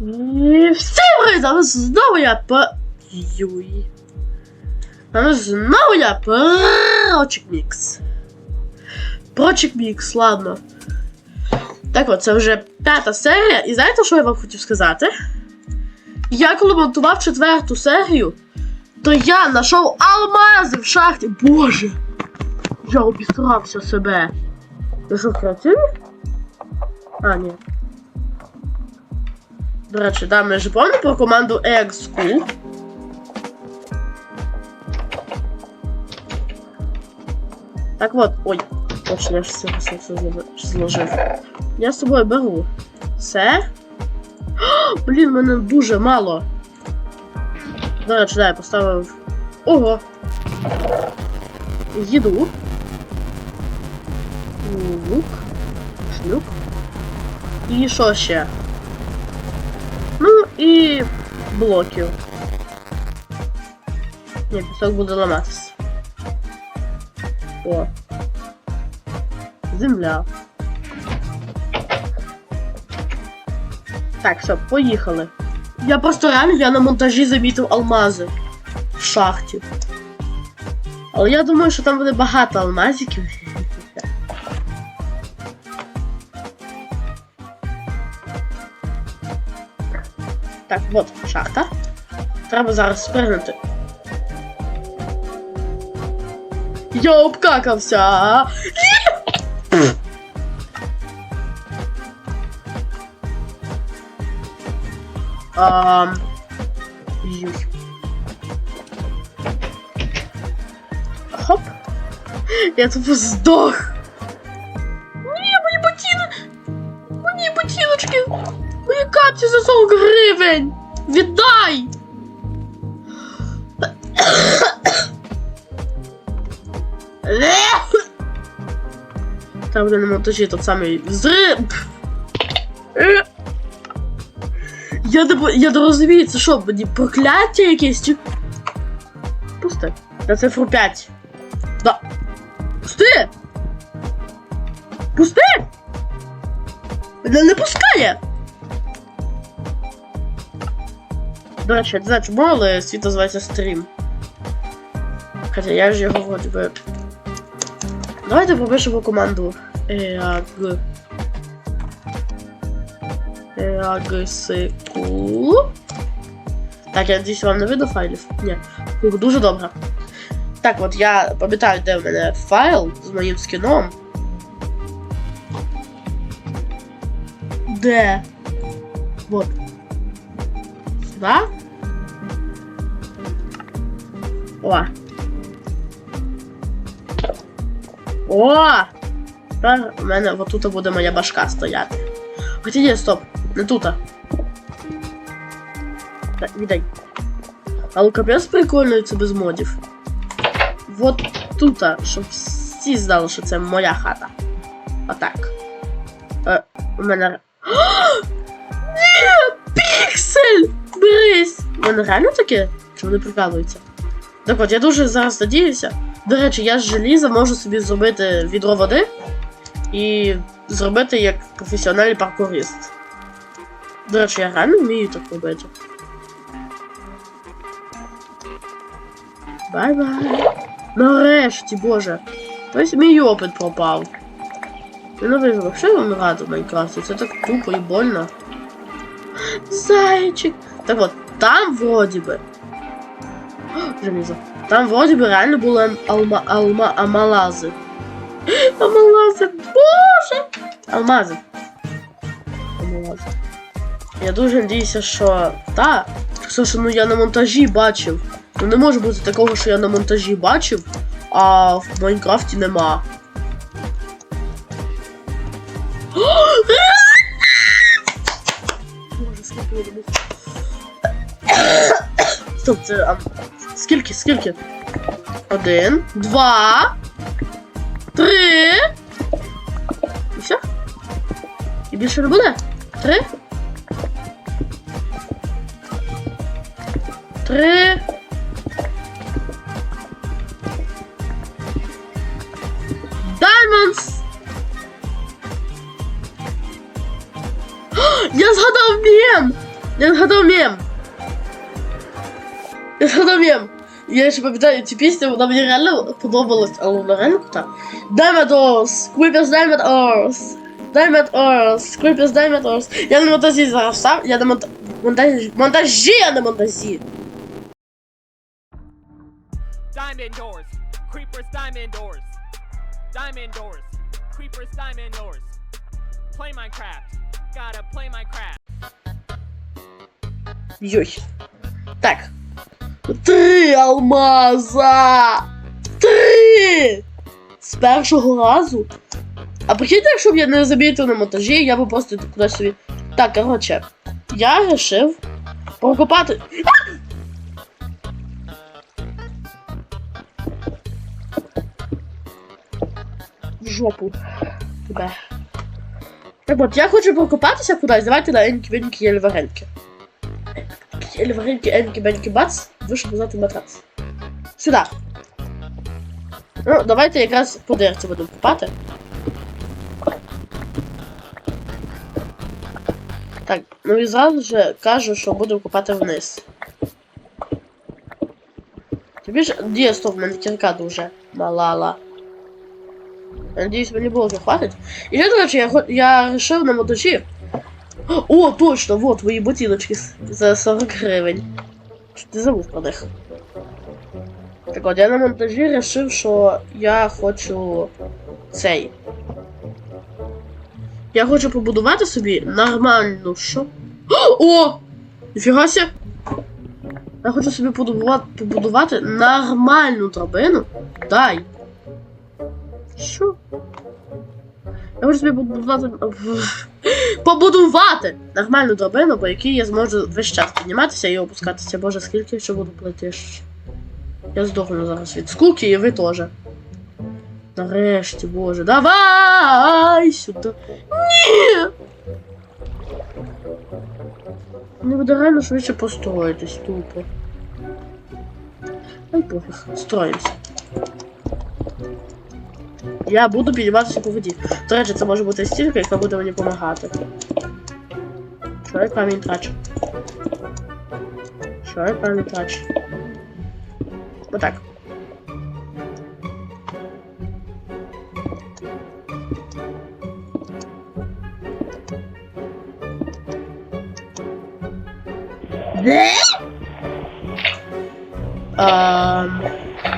І всім привіт! Зараз знову я по... Юй. Зараз знову я Прочик Мікс. Прочик Мікс, ладно. Так от, це вже п'ята серія, і знаєте, що я вам хотів сказати? Я коли монтував четверту серію, то я знайшов алмази в шахті. Боже! Я обістрався себе. Ви що, креативі? А, ні. До речі, да, ми ж помню про команду X-School. Так от, ой, точно, я ж все, все, все зло- зложив. Я з собою беру. Все. О, блін, мене дуже мало. До речі, да, я поставив. Ого. Їду. Лук. Шлюк. І що ще? І блоків. Ні, пісок буде ламатися. О. Земля. Так, все, поїхали. Я просто реально я на монтажі замітив алмази в шахті. Але я думаю, що там буде багато алмазиків. Так, от шахта. Треба зараз спригнути. Я обкакався. Ам. Юй. Хоп. Я тупо здох. Гривень. Віддай. Там буде на монтажі тот самий взрив. Я не, я не розумію, це що, мені прокляття якесь чи. Пусти. На цифру 5. Да. Пусти! Пусти! Мене не пускає! До речі, знаю, чому, але світ називається стрім. Хоча я ж його вроді би. Давайте попишемо команду EAG. EAGSQ. Так, я надіюсь, вам не видно файлів? Ні. Дуже добре. Так, от я пам'ятаю, де в мене файл з моїм скіном. Де? Вот. Сюда? О. О! Тепер у мене отут буде моя башка стояти. Хоча ні, стоп, не тут. Так, віддай. Але капець прикольно це без модів. Вот тут, щоб всі знали, що це моя хата. Отак. Е, у мене. Ні! Піксель! Берись! У мене реально таке? Чи вони прикалуються? Так от, я дуже зараз надіюся. До речі, я з желіза можу собі зробити відро води і зробити як професіональний паркурист. До речі, я реально вмію так робити. Бай-бай. Нарешті, боже. Ось мій опит пропав. Я не вижу, взагалі рада в Майнкрафті. Це так тупо і больно. Зайчик. Так от, там вроді би. Желізо. Там вроді би реально були алма, алма, амалази. Амалази, боже! Алмази. Алмази. Я дуже надіюся, що. Та. Що ну я на монтажі бачив. Ну не може бути такого, що я на монтажі бачив, а в Майнкрафті нема. Боже, скільки я. Стоп, це. Скільки, скільки? Один, два, три. І все? І більше не буде? Три? Три. Diamonds! Я згадав мем! Я згадав мем. Я згадав мем. Я ще пам'ятаю цю пісню, вона мені реально подобалась, але вона реально крута. Diamond Ors, Creepers Diamond Ors, Diamond Ors, Creepers Diamond Ors. Я на монтажі зараз сам, я на монта... монтажі, монтажі, я на монтажі. Diamond doors, creepers, diamond doors, diamond doors, creepers, diamond doors. Play Minecraft, gotta play Minecraft. Йой. Так. Три алмаза! Три! З першого разу. А прикиньте, якщо б я не замітив на монтажі, я би просто кудись собі. Так, коротше, я вирішив прокопати. В жопу. Тебе. Так от, я хочу прокопатися кудись, давайте на енькі-венькі єльвареньки. Єльваренькі, енькі, бенькі, бац, вийшов назад матрац. Сюди. Ну, давайте якраз по дирці будемо купати. Так, ну і зразу же кажу, що будемо купати вниз. Тобі ж Ді, стоп, в мене кірка дуже малала. Надіюсь, мені було вже хватить. І ще, до речі, я, я вирішив на монтажі. О, точно, вот твої ботиночки за 40 гривень. Що ти забув про них? Так от, я на монтажі вирішив, що я хочу цей. Я хочу побудувати собі нормальну що? О! Ніфіга ся! Я хочу собі побудувати, побудувати нормальну драбину. Дай. Що? Я хочу собі побудувати. Побудувати нормальну драбину, по якій я зможу весь час підніматися і опускатися. Боже, скільки ще буду плити? Я здохну зараз від скуки, і ви теж. Нарешті, боже, давай сюди. Ні! Мені буде реально швидше построїтись тупо. Ай пофіг, строїмося. Я буду підніматися по воді. До речі, це може бути стільки, яка буде мені допомагати. Що я камінь трачу? Що я камінь трачу?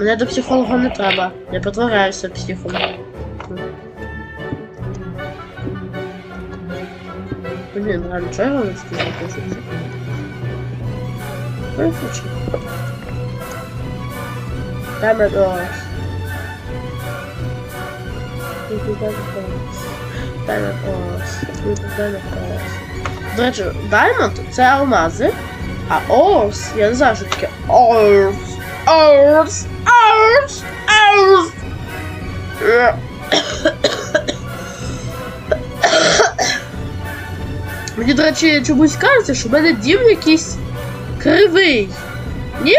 Мене до психолога не треба. Я притворяюся психом. Я хочу? Diamond Ores. Diamond Ores. Diamond Ores. До речі, Diamond це алмази, а Ores, я не знаю, що таке Ores. Ores. Ores. Ores. Мені, до речі, чомусь кажеться, що в мене дім якийсь кривий. Ні.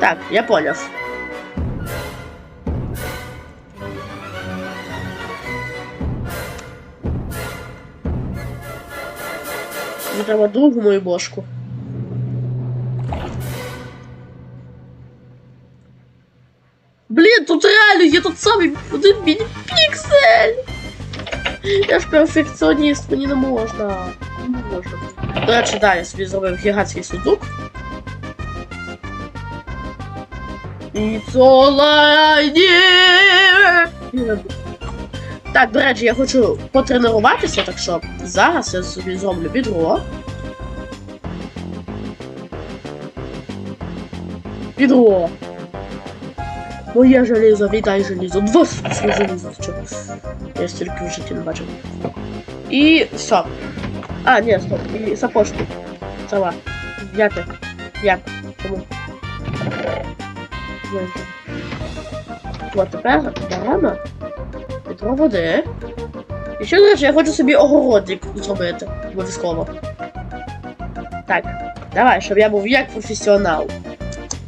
Так, я поняв. Мені треба другу мою бошку. Блін, тут реально є тот самий один міні-піксель! Я ж перфекціоніст, мені не можна. Не можна. До речі, да, я собі зробив гігантський сундук. It's all I need. Так, до речі, я хочу потренуватися, так що зараз я собі зроблю відро. Відро. Моє желізо, віддай желізо. Штуки желізо. Я стільки в житті не бачив. І все. А, ні, стоп. І сапожки. Трава. Як ти? Як? Чому? От тепер беремо відро води. І ще, до речі, я хочу собі огородик зробити. Обов'язково. Так, давай, щоб я був як професіонал.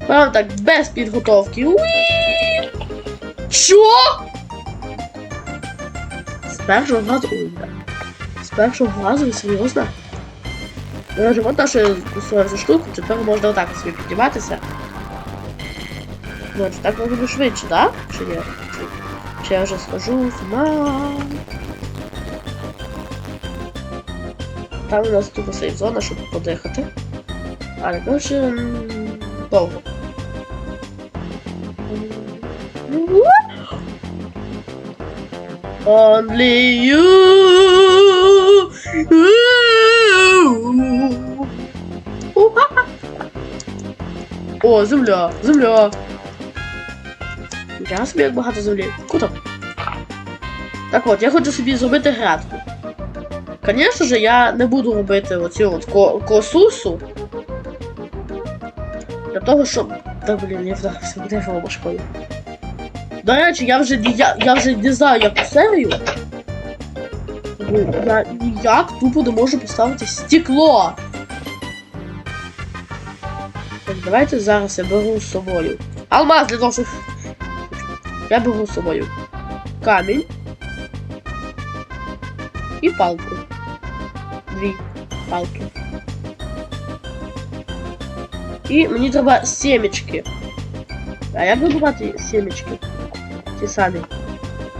Прям так, без підготовки. Уі! Що? З першого разу. Ой, да. З першого разу, серйозно? До речі, от наша створюється штуку, тепер можна отак собі підніматися. Ну, чи так може бути швидше, да? Чи ні? Чи, чи я вже схожу з ума? Там у нас тупо сейф зона, щоб подихати. Але дуже довго. Only you. О, земля, земля. Я собі як багато землі. Круто. Так от, я хочу собі зробити грядку. Звісно ж, я не буду робити оцю от ко косусу. Для того, щоб. Та блін, я вдався в дерево башкою. До речі, я вже не- я, я вже не знаю яку серію. Бо Я ніяк тупо не можу поставити стекло. Так, давайте зараз я беру з собою. Алмаз для того, щоб. Я беру з собою камінь. І палку. Дві палки. І мені треба сімечки. А як добувати сімечки? Ті самі.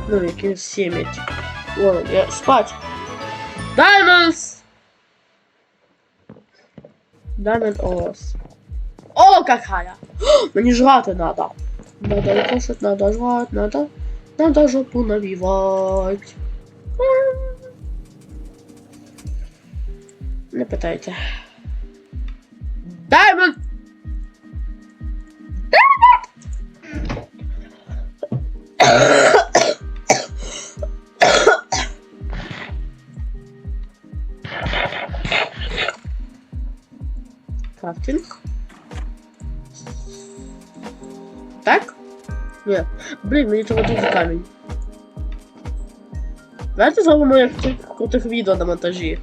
Ну, які сімечки. О, я спать. Diamonds! Diamond ores. О, какая! Мені жрати надо. Надо кушать, надо жрать, надо... Надо жопу навівать. Не питайте. Diamond! Блін, мені треба дуже камінь. Давайте зробимо як в тих крутих відео на монтажі.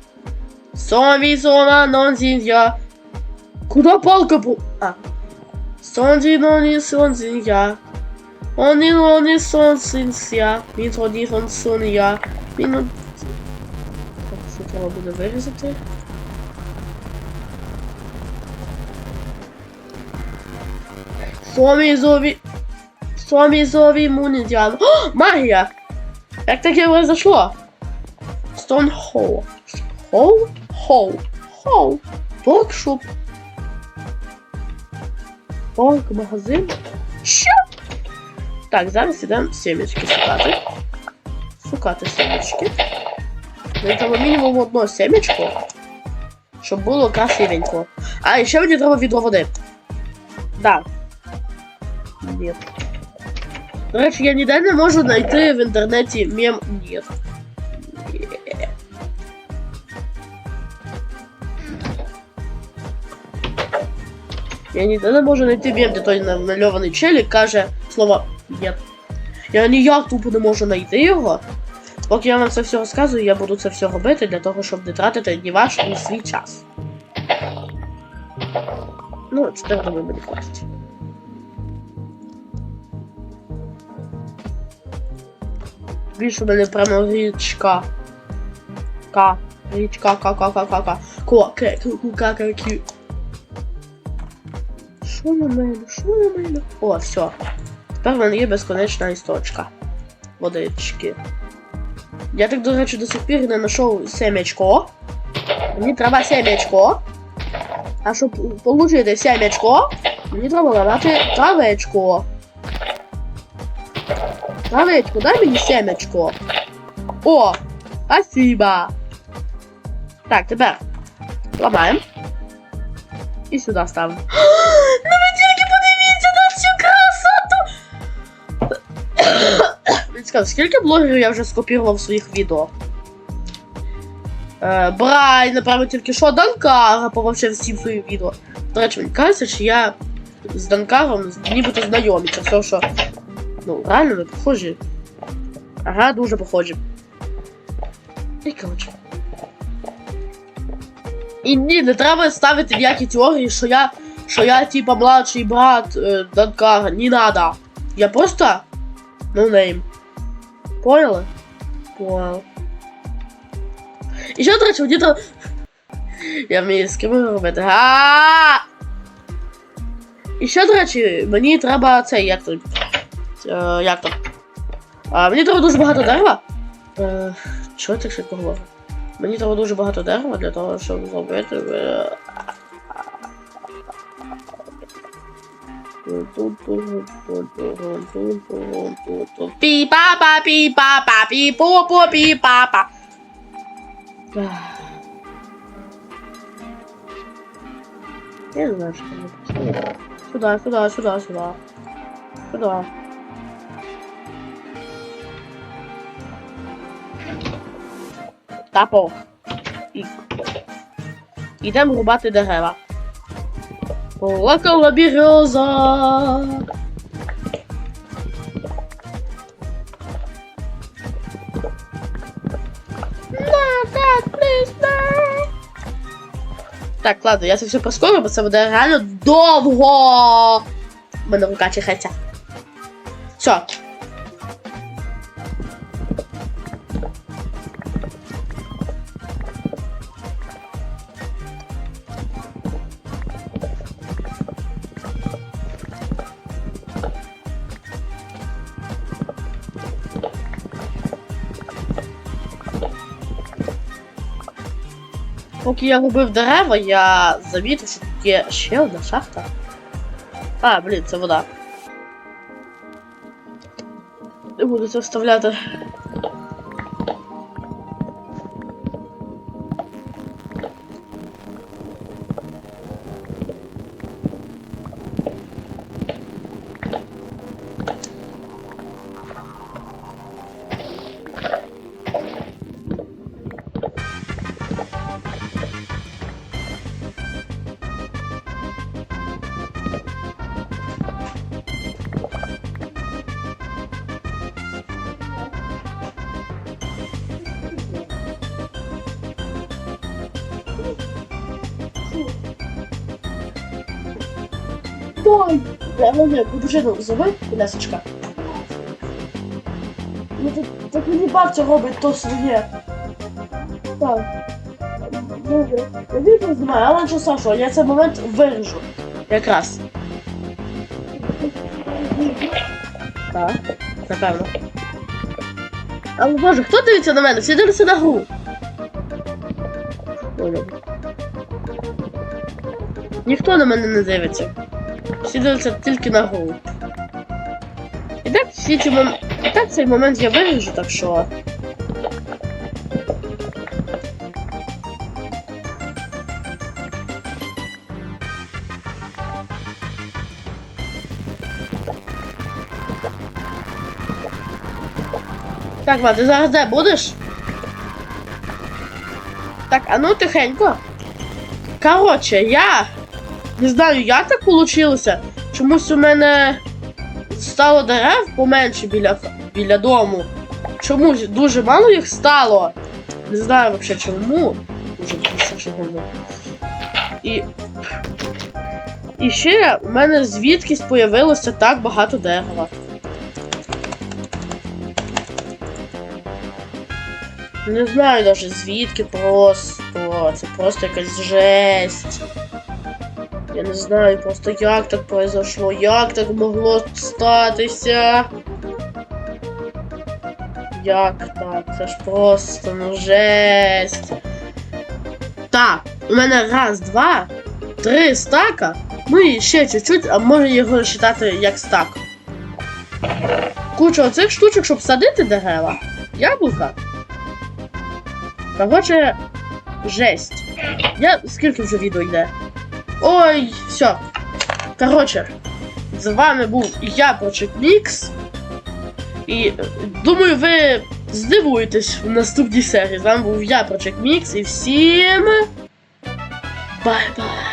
Сомі сома нонзінья. Куда палка бу... А. Сонзі ноні сонзінья. Они ноні сонзінья. Мінтро ні сонзінья. Міну... Так, що треба буде вирізати? Сомі зові... Сомі зові мунідян. О, магія! Як таке произошло? Stone Hole. Hole? Hole. Hole. Воркшоп. Торг, магазин. Що? Так, зараз ідемо сімечки шукати. Шукати сімечки. Мені треба мінімум одно сімечко. Щоб було красивенько. А, і ще мені треба відро води. Да. Ні. До речі, я ніде не можу знайти в інтернеті мем Ні. Я ніде не можу знайти мем, де той намальований челік каже слово ні. Я ніяк тупо не можу знайти його. Поки я вам це все розказую, я буду це все робити для того, щоб не тратити ні ваш, ні свій час. Ну, 4 думаю, мені хватить. Більше у мене прямо річка. К. Річка, ка, ка, ка, ка, ка. Ко, ке, ку, ка, ка, кю. Що на мене? Що на мене? О, все. Тепер в мене є безконечна істочка. Водички. Я так, до речі, до сих пір не знайшов семечко. Мені треба семечко. А щоб отримати семечко, мені треба ламати травечко. Травечко, дай мені семечко. О! Спасибо. Так, тепер ламаємо. І сюди ставимо. Ну ви тільки подивіться на цю красоту! Він сказав, скільки блогерів я вже скопірував в своїх відео? Е, Брай, напевно, тільки що Данкара пововчив всім своїм відео. До речі, мені кажеться, що я з Данкаром нібито знайомі. Це все, що. Ну, реально, ми похожі. Ага, дуже похожі. І коротше. І ні, не треба ставити ніякі теорії, що я, що я типа младший брат е, Данкара. Не надо. Я просто no name. Поняли? Понял. І що, до речі, мені треба... Я вмію з ким робити. А! І ще, до речі, мені треба цей, як то. Е, як то. А, мені треба дуже багато дерева. Е, чого я так швидко говорю? Мені треба дуже багато дерева для того, щоб зробити. е, Пі-па-па, пі-па-па, пі-пу-пу, пі-па-па. Я не знаю, что там написано. Сюда, сюда. Сюда. Тапо. І... Ідемо рубати дерева. Плакала береза. На, так, ладно, я це все прискорю, бо це буде реально довго. У мене рука чихається. Все. Поки я губив дерева, я замітив, що тут є ще одна шахта. А, блін, це вода. Не буду це вставляти. Ой, прямо не, дружину, зови, Лесочка. Ну так, так мені бабця робить то своє. Так. Добре. Я відео знімаю, але нічого страшного, я цей момент виріжу. Якраз. Так, напевно. Але боже, хто дивиться на мене? Всі дивляться на гру. Ніхто на мене не дивиться. Всі дивляться тільки на гру. І так всі ці мом... І так цей момент я виріжу, так що. Так, Влад, ти зараз де будеш? Так, а ну тихенько. Короче, я не знаю, як так получилося. Чомусь у мене стало дерев поменше біля, біля дому. Чомусь дуже мало їх стало. Не знаю взагалі чому. Дуже більше чого. І. І ще у мене звідкись появилося так багато дерева. Не знаю навіть звідки просто. Це просто якась жесть. Я не знаю просто як так произошло, як так могло статися. Як так? Це ж просто ну жесть. Так, у мене раз, два, три стака. Ну і ще чуть-чуть, а може його вважати як стак. Куча оцих штучок, щоб садити дерева. Яблука. Короче, жесть. Я скільки вже відео йде? Ой, все. Короче, з вами був я, Прочек Мікс. І е, думаю, ви здивуєтесь в наступній серії. З вами був я, Прочек Мікс, і всім. Бай-бай.